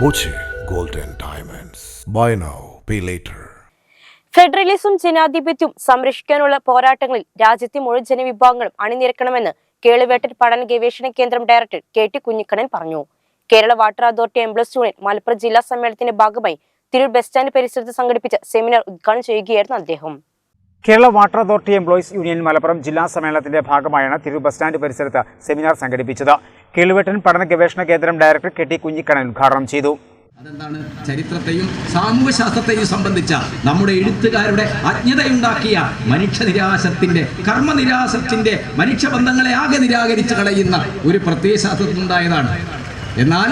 Boche Golden diamonds buy now pay later federalism ജനാധിപത്യവും സംരക്ഷിക്കാനുള്ള പോരാട്ടങ്ങളിൽ രാജ്യത്തെ മുഴുവൻ ജനവിഭാഗങ്ങളും അണിനിരക്കണമെന്ന് കേളുവേട്ടൻ പഠന ഗവേഷണ കേന്ദ്രം ഡയറക്ടർ കെ ടി കുഞ്ഞിക്കണ്ണൻ പറഞ്ഞു. Kerala water authority employees union Malappuram ജില്ലാ സമ്മേളനത്തിന്റെ ഭാഗമായി തിരൂർ ബസ് സ്റ്റാൻഡ് പരിസരത്ത് സംഘടിപ്പിച്ച സെമിനാർ ഉദ്ഘാടനം ചെയ്യുകയായിരുന്നു അദ്ദേഹം. Kerala water authority employees union Malappuram ജില്ലാ സമ്മേളനത്തിന്റെ ഭാഗമായാണ് തിരൂർ ബസ് സ്റ്റാൻഡ് പരിസരത്ത് സെമിനാർ സംഘടിപ്പിച്ചത്. കിളുവെട്ടൻ പഠന ഗവേഷണ കേന്ദ്രം ഡയറക്ടർ കെ ടി കുഞ്ഞിക്കണ്ണൻ ഉദ്ഘാടനം ചെയ്തു. അതെന്താണ്? ചരിത്രത്തെയും സാമൂഹ്യശാസ്ത്രത്തെയും സംബന്ധിച്ച നമ്മുടെ എഴുത്തുകാരുടെ അജ്ഞതയുണ്ടാക്കിയ മനുഷ്യനിരാശത്തിന്റെ കർമ്മനിരാശത്തിന്റെ മനുഷ്യബന്ധങ്ങളെ ആകെ നിരാകരിച്ച് കളയുന്ന ഒരു പ്രത്യയശാസ്ത്രത്തിനുണ്ടായതാണ് എന്നാൽ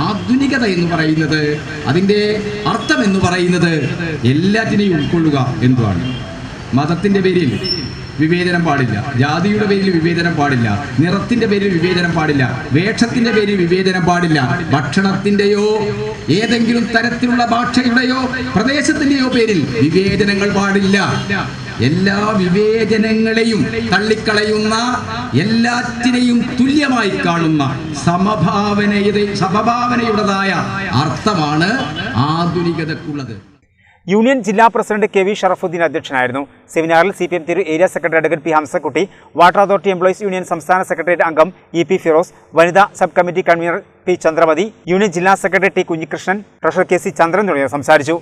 ആധുനികത എന്ന് പറയുന്നത് അതിന്റെ അർത്ഥം എന്ന് പറയുന്നത് എല്ലാറ്റിനെയും ഉൾക്കൊള്ളുക എന്തുവാണ്? മതത്തിന്റെ പേരിൽ വിവേചനം പാടില്ല. ജാതിയുടെ പേരിൽ വിവേചനം പാടില്ല. നിറത്തിന്റെ പേരിൽ വിവേചനം പാടില്ല. വേഷത്തിന്റെ പേരിൽ വിവേചനം പാടില്ല. ഭക്ഷണത്തിന്റെയോ ഏതെങ്കിലും തരത്തിലുള്ള ഭാഷയുടെയോ പ്രദേശത്തിന്റെയോ പേരിൽ വിവേചനങ്ങൾ പാടില്ല. എല്ലാ വിവേചനങ്ങളെയും തള്ളിക്കളയുന്ന എല്ലാറ്റിനെയും തുല്യമായി കാണുന്ന സമഭാവനയുടെ സമഭാവനയുടേതായ അർത്ഥമാണ് ആധുനികതക്കുള്ളത്. യൂണിയൻ ജില്ലാ പ്രസിഡന്റ് കെ വി ഷറഫുദ്ദീൻ അധ്യക്ഷനായിരുന്നു. സെമിനാറിൽ സി പി എം തിരു area secretary advocate P Hamsakutty water authority employees union സംസ്ഥാന സെക്രട്ടേറിയറ്റ് അംഗം ഇ പി ഫിറോസ് വനിതാ sub committee convenor P Chandramathi union ജില്ലാ secretary T Kunhikrishnan treasurer K C Chandran തുടങ്ങിയവർ സംസാരിച്ചു.